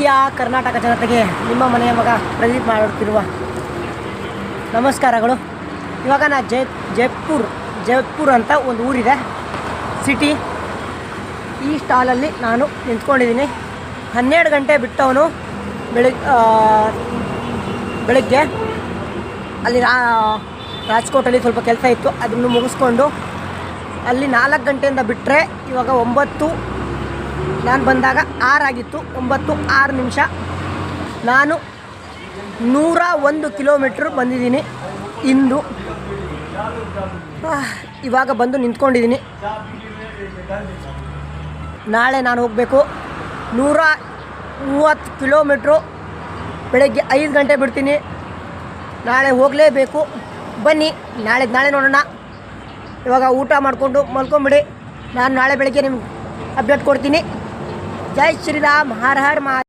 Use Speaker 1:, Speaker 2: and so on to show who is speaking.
Speaker 1: ಪ್ರೀತಿಯ ಕರ್ನಾಟಕ ಜನತೆಗೆ ನಿಮ್ಮ ಮನೆಯ ಮಗ ಪ್ರದೀಪ್ ಮಾಡುತ್ತಿರುವ ನಮಸ್ಕಾರಗಳು. ಇವಾಗ ನಾ ಜೈ, ಜೈಪುರ್ ಜೈಪುರ್ ಅಂತ ಒಂದು ಊರಿದೆ. ಸಿಟಿ. ಈ ಸ್ಟಾಲಲ್ಲಿ ನಾನು ನಿಂತ್ಕೊಂಡಿದ್ದೀನಿ. ಹನ್ನೆರಡು ಗಂಟೆ ಬಿಟ್ಟವನು ಬೆಳಿಗ್ಗೆ ಬೆಳಗ್ಗೆ. ಅಲ್ಲಿ ರಾ, ರಾಜ್ಕೋಟಲ್ಲಿ ಸ್ವಲ್ಪ ಕೆಲಸ ಇತ್ತು. ಅದನ್ನು ಮುಗಿಸ್ಕೊಂಡು ಅಲ್ಲಿ ನಾಲ್ಕು ಗಂಟೆಯಿಂದ ಬಿಟ್ಟರೆ ಇವಾಗ ಒಂಬತ್ತು ನಾನು ಬಂದಾಗ ಆರಾಗಿತ್ತು ಒಂಬತ್ತು, ಆರು ನಿಮಿಷ. ನಾನು ನೂರ ಒಂದು ಕಿಲೋಮೀಟ್ರ್ ಬಂದಿದ್ದೀನಿ ಇಂದು. ಇವಾಗ ಬಂದು ನಿಂತ್ಕೊಂಡಿದ್ದೀನಿ. ನಾಳೆ ನಾನು ಹೋಗಬೇಕು. ನೂರ ಮೂವತ್ತು ಕಿಲೋಮೀಟ್ರು ಬೆಳಗ್ಗೆ ಐದು ಗಂಟೆ ಬಿಡ್ತೀನಿ. ನಾಳೆ ಹೋಗಲೇಬೇಕು. ಬನ್ನಿ, ನಾಳೆ ನಾಳೆ ನೋಡೋಣ. ಇವಾಗ ಊಟ ಮಾಡಿಕೊಂಡು ಮಲ್ಕೊಂಬಿಡಿ. ನಾನು ನಾಳೆ ಬೆಳಗ್ಗೆ ನಿಮ್ಗೆ ಅಪ್ಡೇಟ್ ಕೊಡ್ತೀನಿ. जय श्री राम हर हर महा